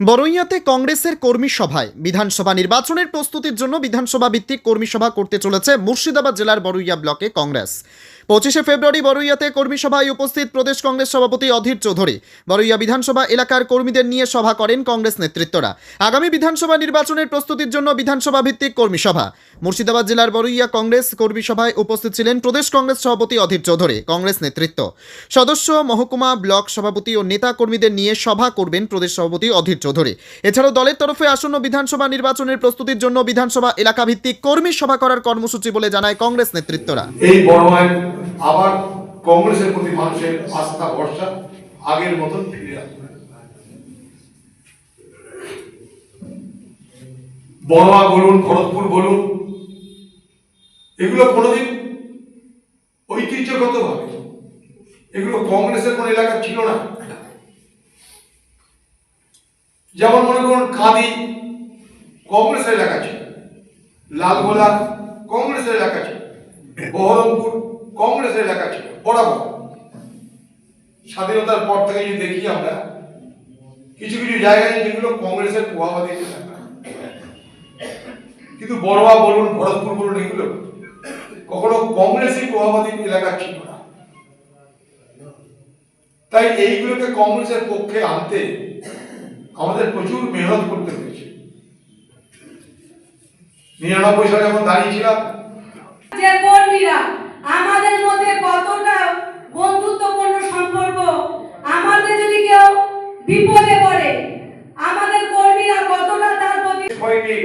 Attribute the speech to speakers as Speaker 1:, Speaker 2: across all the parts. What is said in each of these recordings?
Speaker 1: বড়ইয়াতে কংগ্রেসের কর্মী সভায় বিধানসভা নির্বাচনের প্রস্তুতির জন্য বিধানসভা ভিত্তিক কর্মী সভা করতে চলেছে মুর্শিদাবাদ জেলার বরইয়া ব্লকে কংগ্রেস। পঁচিশে ফেব্রুয়ারি বরইয়াতে কর্মী সভায় উপস্থিত প্রদেশ কংগ্রেস সভাপতি অধীর চৌধুরী। বরইয়া বিধানসভা এলাকার কর্মীদের নিয়ে সভা করেন কংগ্রেস নেতৃত্বরা। আগামী বিধানসভা নির্বাচনের প্রস্তুতির জন্য বিধানসভা ভিত্তিক কর্মী সভা। মুর্শিদাবাদ জেলার বড়ইয়া কংগ্রেস কর্মী সভায় উপস্থিত ছিলেন প্রদেশ কংগ্রেস সভাপতি অধীর চৌধুরী, কংগ্রেস নেতৃত্ব। সদস্য মহকুমা ব্লক সভাপতি ও নেতা কর্মীদের নিয়ে সভা করবেন প্রদেশ সভাপতি অধীর চৌধুরী। এছাড়াও দলের তরফে আসন্ন বিধানসভা নির্বাচনের প্রস্তুতির জন্য বিধানসভা এলাকা ভিত্তিক কর্মী সভা করার কর্মসূচি বলে জানায় কংগ্রেস নেতৃত্বরা।
Speaker 2: এই আবার কংগ্রেসের প্রতি মানুষের আস্থা, ভরসা আগের মতন ফিরে আসবে। বলুন ভরতপুর বলুন এগুলো কোনোদিন ঐতিহ্যগত ভাবে এগুলো কংগ্রেসের কোন এলাকা ছিল না। যেমন মনে করুন কাঁদি কংগ্রেসের এলাকা ছিল, লালগোলা কংগ্রেসের এলাকা ছিল, বহরমপুর কংগ্রেসের এলাকা ছিল, বরাবর। স্বাধীনতার পর থেকে যদি দেখি আমরা, কিছু কিছু জায়গায় যেগুলো কংগ্রেসের এলাকা কিন্তু বড়োয়া বলুন, ভরতপুর বলুন, এগুলো কখনো কংগ্রেসই প্রভাবাধীন এলাকা ছিল না। তাই এইগুলোকে কংগ্রেসের পক্ষে আনতে আমাদের প্রচুর মেহনত করতে হয়েছে। নিরানব্বই সালে যখন দাঁড়িয়েছিলাম।
Speaker 3: যে কর্মীরা আমাদের মধ্যে কতটা বন্ধুত্বপূর্ণ সম্পর্ক আমাদের যদি কেউ বিপদে পড়ে আমাদের কর্মীরা কতটা তার প্রতি
Speaker 4: সৈনিক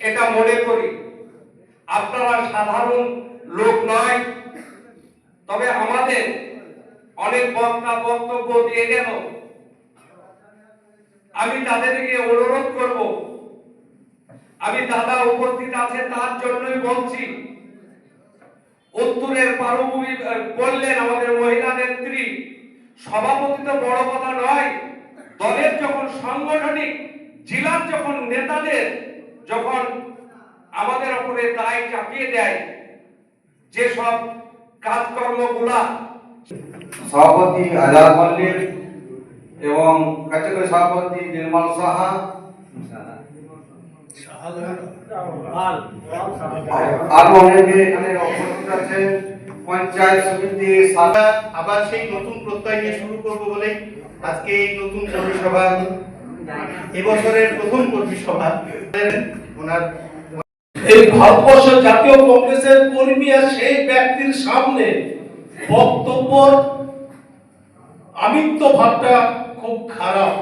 Speaker 4: এটা মনে করি। আপনারা সাধারণ লোক নয়। তবে আমাদের অনেক বক্তা বক্তব্য দিয়ে গেল। আমি তাদেরকে অনুরোধ করব, আমি দাদা উপস্থিত আছে তার জন্যই বলছি, উত্তরের পারভূমি বললেন আমাদের মহিলা নেত্রী সভাপতি তো বড় কথা নয়। দলের যখন সাংগঠনিক, জেলার যখন নেতাদের আমাদের উপরে দায় চাপিয়ে দেয় যেসব কাজকর্মগুলা।
Speaker 5: সভাপতি আজাদ মল্লিক এবং কার্যকরী সভাপতি নির্মল সাহা। আরও অনেকে পঞ্চায়েত সমিতি
Speaker 6: আবার সেই নতুন প্রত্যয় নিয়ে শুরু করব বলে আজকে এই নতুন কর্মী সভা, এবছরের প্রথম কর্মী সভা। ওনার
Speaker 7: এই ভারতবর্ষ জাতীয় কংগ্রেসের কর্মী আর সেই ব্যক্তির সামনে বক্তব্য আমিত্ব ভাবটা খুব খারাপ।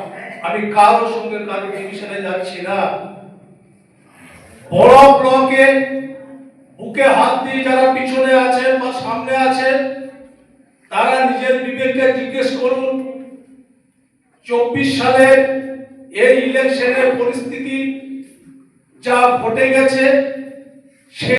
Speaker 7: আমি কারোর সঙ্গে কারও ডিভিশনে যাচ্ছি না। বড় ব্লকে বুকে হাত দিয়ে যারা পিছনে আছেন বা সামনে আছেন, তারা নিজের বিবেককে জিজ্ঞেস করুন, চব্বিশ সালের এই ইলেকশনের পরিস্থিতি যা ঘটে গেছে